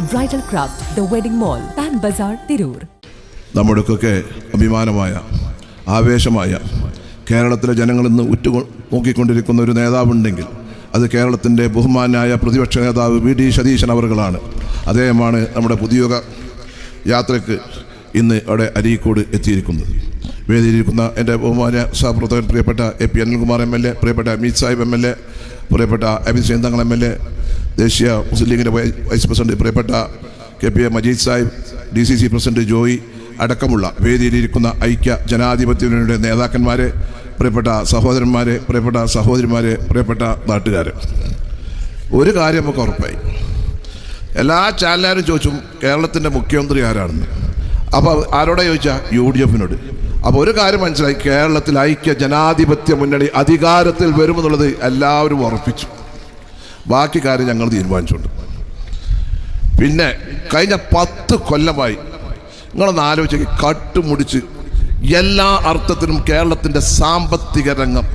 Bridal craft the wedding mall Pan Bazaar Tirur നമ്മുടെയൊക്കെ അഭിമാനമായ ആവേശമായ കേരളത്തിലെ ജനങ്ങൾ ഇന്ന് ഉറ്റു നോക്കിക്കൊണ്ടിരിക്കുന്ന ഒരു നേതാവുണ്ടെങ്കിൽ അത് കേരളത്തിന്റെ ബഹുമാനായ പ്രതിപക്ഷ നേതാവ് വി ഡി സതീശൻ അവറുകളാണ്. അദ്ദേഹമാണ് നമ്മുടെ പുതിയുഗ യാത്രയ്ക്ക് ഇന്ന് അവിടെ അരീക്കോട് എത്തിയിരിക്കുന്നത്. വേദിയിരിക്കുന്ന എന്റെ ബഹുമാന സഹപ്രവർത്തകൻ പ്രിയപ്പെട്ട A P Anilkumar M L A പ്രിയപ്പെട്ട Amit Sahib M L A പ്രിയപ്പെട്ട Amit Thangal M L A ദേശീയ മുസ്ലിം ലീഗിന്റെ വൈസ് പ്രസിഡന്റ് പ്രിയപ്പെട്ട K P A Majeed Sahib D C C president Joy അടക്കമുള്ള വേദിയിലിരിക്കുന്ന ഐക്യ ജനാധിപത്യ മുന്നണിയുടെ നേതാക്കന്മാരെ പ്രിയപ്പെട്ട സഹോദരന്മാരെ പ്രിയപ്പെട്ട സഹോദരിമാരെ പ്രിയപ്പെട്ട നാട്ടുകാർ ഒരു കാര്യം നമുക്ക് ഉറപ്പായി. എല്ലാ ചാനലുകാരും ചോദിച്ചും കേരളത്തിന്റെ മുഖ്യമന്ത്രി ആരാണെന്ന്. അപ്പോൾ ആരോടെ ചോദിച്ചാൽ യു ഡി എഫിനോട്. അപ്പോൾ ഒരു കാര്യം മനസ്സിലായി. കേരളത്തിൽ ഐക്യ ജനാധിപത്യ മുന്നണി അധികാരത്തിൽ വരുമെന്നുള്ളത് എല്ലാവരും ഉറപ്പിച്ചു. ബാക്കി കാര്യം ഞങ്ങൾ തീരുമാനിച്ചുകൊണ്ട് പിന്നെ കഴിഞ്ഞ പത്ത് കൊല്ലമായി നിങ്ങളൊന്ന് ആലോചിച്ച് കട്ടുമുടിച്ച് എല്ലാ അർത്ഥത്തിനും കേരളത്തിന്റെ സാമ്പത്തിക രംഗം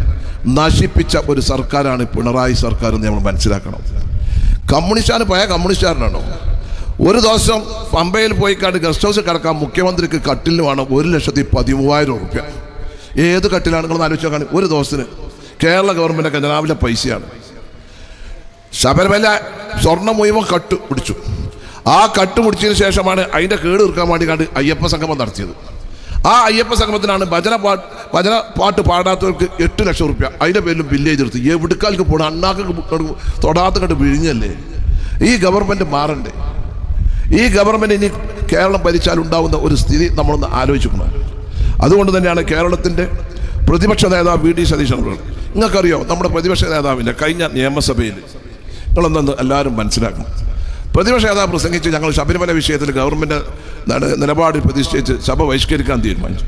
നശിപ്പിച്ച ഒരു സർക്കാരാണ് പിണറായി സർക്കാർ എന്ന് നമ്മൾ മനസ്സിലാക്കണം. കമ്മ്യൂണിസ്റ്റാണ് പോയാൽ കമ്മ്യൂണിസ്റ്റുകാരനാണോ ഒരു ദിവസം പമ്പയിൽ പോയി കണ്ട് ഗസ്റ്റ് ഹൗസിൽ കിടക്കാൻ മുഖ്യമന്ത്രിക്ക് കട്ടിലിന് വേണം ഒരു ലക്ഷത്തി പതിമൂവായിരം റുപ്യ ഏത് കട്ടിലാണ്? നിങ്ങൾ ആലോചിച്ച് ഒരു ദിവസത്തിന് കേരള ഗവൺമെന്റ് രാവിലെ പൈസയാണ്. ശബരിമല സ്വർണ മുഴുവൻ കട്ട് പിടിച്ചു. ആ കട്ട് പിടിച്ചതിന് ശേഷമാണ് അതിന്റെ കേട് തീർക്കാൻ വേണ്ടി കണ്ട് അയ്യപ്പ സംഗമം നടത്തിയത്. ആ അയ്യപ്പ സംഗമത്തിനാണ് ഭജന പാട്ട് ഭജന പാട്ട് പാടാത്തവർക്ക് എട്ട് ലക്ഷം റുപ്യ. അതിന്റെ പേരിലും വില്ലേജ് എടുത്ത് എവിടുക്കാൽക്ക് പോകണം അണ്ണാക്ക് തൊടാത്ത കണ്ട് വിഴിഞ്ഞല്ലേ? ഈ ഗവൺമെന്റ് മാറണ്ടേ? ഈ ഗവൺമെന്റ് ഇനി കേരളം ഭരിച്ചാൽ ഉണ്ടാകുന്ന ഒരു സ്ഥിതി നമ്മളൊന്ന് ആലോചിക്കണം അതുകൊണ്ട് തന്നെയാണ് കേരളത്തിന്റെ പ്രതിപക്ഷ നേതാവ് വി. ഡി. സതീശൻ നിങ്ങൾക്കറിയോ? നമ്മുടെ പ്രതിപക്ഷ നേതാവിന്റെ കഴിഞ്ഞ നിയമസഭയിൽ നിങ്ങളൊന്നൊന്ന് എല്ലാവരും മനസ്സിലാക്കണം. പ്രതിപക്ഷ നേതാവ് പ്രസംഗിച്ച് ഞങ്ങൾ ശബരിമല വിഷയത്തിൽ ഗവൺമെന്റ് നിലപാടിൽ പ്രതിഷ്ഠിച്ച് സഭ ബഹിഷ്കരിക്കാൻ തീരുമാനിച്ചു.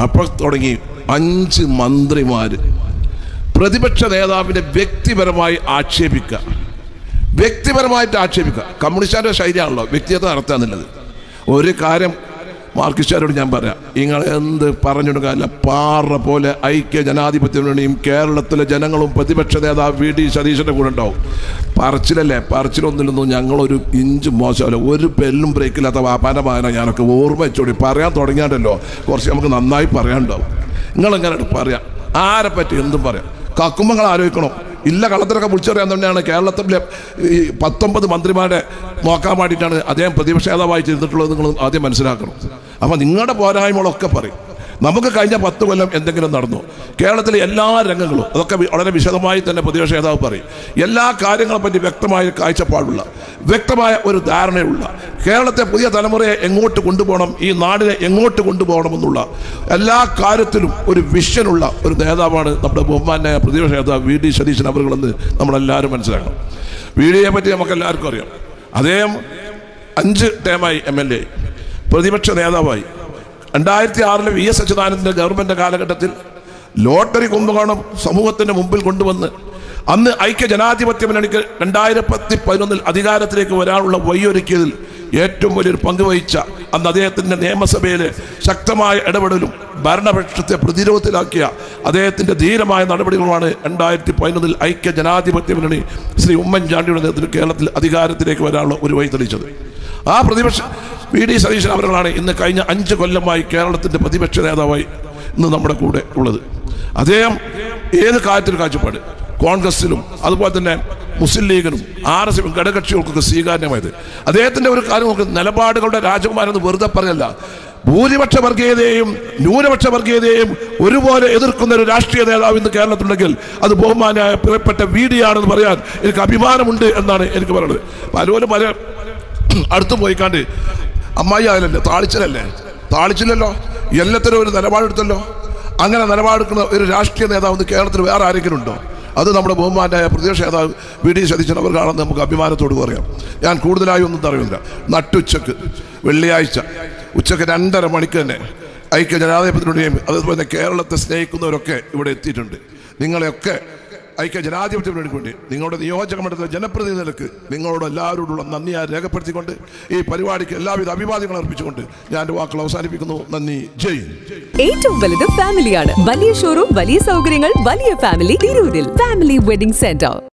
അപ്പോൾ തുടങ്ങി അഞ്ച് മന്ത്രിമാർ പ്രതിപക്ഷ നേതാവിനെ വ്യക്തിപരമായി ആക്ഷേപിക്കുക. വ്യക്തിപരമായിട്ട് ആക്ഷേപിക്കുക. കമ്മ്യൂണിസ്റ്റാരുടെ ശൈലിയാണല്ലോ വ്യക്തിഗത നടത്തുക എന്നുള്ളത് ഒരു കാര്യം മാർക്കിസ്റ്റുകാരോട് ഞാൻ പറയാം നിങ്ങൾ എന്ത് പറഞ്ഞിടുകയല്ല പാറ പോലെ ഐക്യ ജനാധിപത്യ കേരളത്തിലെ ജനങ്ങളും പ്രതിപക്ഷ നേതാവ് വി. ഡി. സതീശന്റെ കൂടെ ഉണ്ടാവും. പറച്ചിലല്ലേ? പറച്ചിലൊന്നില്ലെന്നും ഞങ്ങളൊരു ഇഞ്ച് മോശമല്ല. ഒരു പെല്ലും ബ്രേക്കില്ലാത്ത വാപ്പാന്റെ മകനെ ഞാനൊക്കെ. ഓർമ്മ വെച്ചോടി. പറയാൻ തുടങ്ങിയാണ്ടല്ലോ. കുറച്ച് നമുക്ക് നന്നായി പറയാനുണ്ടാവും. നിങ്ങളെങ്ങനെ പറയാം? ആരെ പറ്റി എന്തും പറയാം. കക്കുമ്പങ്ങൾ ആലോചിക്കണം. ഇല്ല കള്ളത്തിലൊക്കെ വിളിച്ചറിയാൻ തന്നെയാണ് കേരളത്തിലെ ഈ പത്തൊമ്പത് മന്ത്രിമാരെ നോക്കാൻ വേണ്ടിയിട്ടാണ് അദ്ദേഹം പ്രതിപക്ഷ നേതാവായി ചെയ്തിട്ടുള്ളത് നിങ്ങൾ ആദ്യം മനസ്സിലാക്കണം. അപ്പോൾ നിങ്ങളുടെ പോരായ്മകളൊക്കെ പറയും. നമുക്ക് കഴിഞ്ഞ പത്ത് കൊല്ലം എന്തെങ്കിലും നടന്നു. കേരളത്തിലെ എല്ലാ രംഗങ്ങളും അതൊക്കെ വളരെ വിശദമായി തന്നെ പ്രതിപക്ഷ നേതാവ് പറയും. എല്ലാ കാര്യങ്ങളെ പറ്റി വ്യക്തമായ കാഴ്ചപ്പാടുള്ള വ്യക്തമായ ഒരു ധാരണയുള്ള കേരളത്തെ പുതിയ തലമുറയെ എങ്ങോട്ട് കൊണ്ടുപോകണം ഈ നാടിനെ എങ്ങോട്ട് കൊണ്ടുപോകണമെന്നുള്ള എല്ലാ കാര്യത്തിലും ഒരു വിഷനുള്ള ഒരു നേതാവാണ് നമ്മുടെ ബഹുമാനായ പ്രതിപക്ഷ നേതാവ് വി ഡി സതീശൻ അവരുകളെന്ന് നമ്മളെല്ലാവരും മനസ്സിലാക്കണം. വി ഡിയെ പറ്റി നമുക്കെല്ലാവർക്കും അറിയാം. അദ്ദേഹം അഞ്ച് ടേമായി എം എൽ എ പ്രതിപക്ഷ നേതാവായി. രണ്ടായിരത്തി ആറിലെ വി എസ് അച്യുതാനന്ദന്റെ ഗവൺമെന്റ് കാലഘട്ടത്തിൽ ലോട്ടറി കുംഭകോണം സമൂഹത്തിന്റെ മുമ്പിൽ കൊണ്ടുവന്ന് അന്ന് ഐക്യ ജനാധിപത്യ മുന്നണിക്ക് രണ്ടായിരത്തി പതിനൊന്നിൽ അധികാരത്തിലേക്ക് വരാനുള്ള വഴിയൊരുക്കിയതിൽ ഏറ്റവും വലിയൊരു പങ്കുവഹിച്ച അന്ന് അദ്ദേഹത്തിന്റെ നിയമസഭയിലെ ശക്തമായ ഇടപെടലും ഭരണപക്ഷത്തെ പ്രതിരോധത്തിലാക്കിയ അദ്ദേഹത്തിന്റെ ധീരമായ നടപടികളുമാണ് രണ്ടായിരത്തി പതിനൊന്നിൽ ഐക്യ ജനാധിപത്യ മുന്നണി ശ്രീ ഉമ്മൻചാണ്ടിയുടെ നേതൃത്വത്തിൽ കേരളത്തിൽ അധികാരത്തിലേക്ക് വരാനുള്ള ഒരു വഴി തെളിയിച്ചത്. ആ പ്രതിപക്ഷ വി ഡി സതീശൻ അവരുകളാണ് ഇന്ന് കഴിഞ്ഞ അഞ്ച് കൊല്ലമായി കേരളത്തിന്റെ പ്രതിപക്ഷ നേതാവായി ഇന്ന് നമ്മുടെ കൂടെ ഉള്ളത്. അദ്ദേഹം ഏത് കാര്യത്തിൽ കാഴ്ചപ്പാട്. കോൺഗ്രസിലും അതുപോലെ തന്നെ മുസ്ലിം ലീഗിനും ആർ എസ് ഘടകകക്ഷികൾക്കൊക്കെ സ്വീകാര്യമായത്. അദ്ദേഹത്തിന്റെ ഒരു കാര്യം നമുക്ക് നിലപാടുകളുടെ രാജകുമാരെന്ന് വെറുതെ പറയല്ല ഭൂരിപക്ഷ വർഗീയതയെയും ന്യൂനപക്ഷ വർഗീയതയെയും ഒരുപോലെ എതിർക്കുന്ന ഒരു രാഷ്ട്രീയ നേതാവ് ഇന്ന് കേരളത്തിലുണ്ടെങ്കിൽ അത് ബഹുമാനായ പ്രിയപ്പെട്ട വി ഡി ആണെന്ന് പറയാൻ എനിക്ക് അഭിമാനമുണ്ട് എന്നാണ് എനിക്ക് പറയുന്നത്. പലരും പല അടുത്തു പോയിക്കാണ്ട് അമ്മായി ആയാലല്ലേ താളിച്ചലല്ലേ? താളിച്ചില്ലല്ലോ? എല്ലാത്തിനും ഒരു നിലപാടെടുത്തല്ലോ? അങ്ങനെ നിലപാടെടുക്കുന്ന ഒരു രാഷ്ട്രീയ നേതാവ് കേരളത്തിൽ വേറെ ആരെങ്കിലും ഉണ്ടോ? അത് നമ്മുടെ ബഹുമാനായ പ്രതിപക്ഷ നേതാവ് വി ഡി സതീശൻ അവർക്കാണെന്ന് നമുക്ക് അഭിമാനത്തോട് പറയാം. ഞാൻ കൂടുതലായി ഒന്നും പറയുന്നില്ല നട്ടുച്ചക്ക് വെള്ളിയാഴ്ച ഉച്ചയ്ക്ക് രണ്ടര മണിക്ക് തന്നെ ഐക്യ ജനാധിപത്യത്തിനുടേയും അതുപോലെ കേരളത്തെ സ്നേഹിക്കുന്നവരൊക്കെ ഇവിടെ എത്തിയിട്ടുണ്ട്. നിങ്ങളെയൊക്കെ ഐക്യ ജനാധിപത്യം വേണ്ടി നിങ്ങളുടെ നിയോജക മണ്ഡലത്തിലെ ജനപ്രതിനിധി നിലയ്ക്ക് നിങ്ങളോട് എല്ലാവരോടുള്ള നന്ദി ഞാൻ രേഖപ്പെടുത്തിക്കൊണ്ട് ഈ പരിപാടിക്ക് എല്ലാവിധ അഭിവാദ്യങ്ങൾ അർപ്പിച്ചുകൊണ്ട് ഞാൻ വാക്കുകൾ അവസാനിപ്പിക്കുന്നു. നന്ദി. ജയ് ഏറ്റവും വലുത് ഫാമിലിയാണ്. വലിയ ഷോറൂം വലിയ സൗകര്യങ്ങൾ വലിയ ഫാമിലി തിരൂരിൽ. Family wedding centre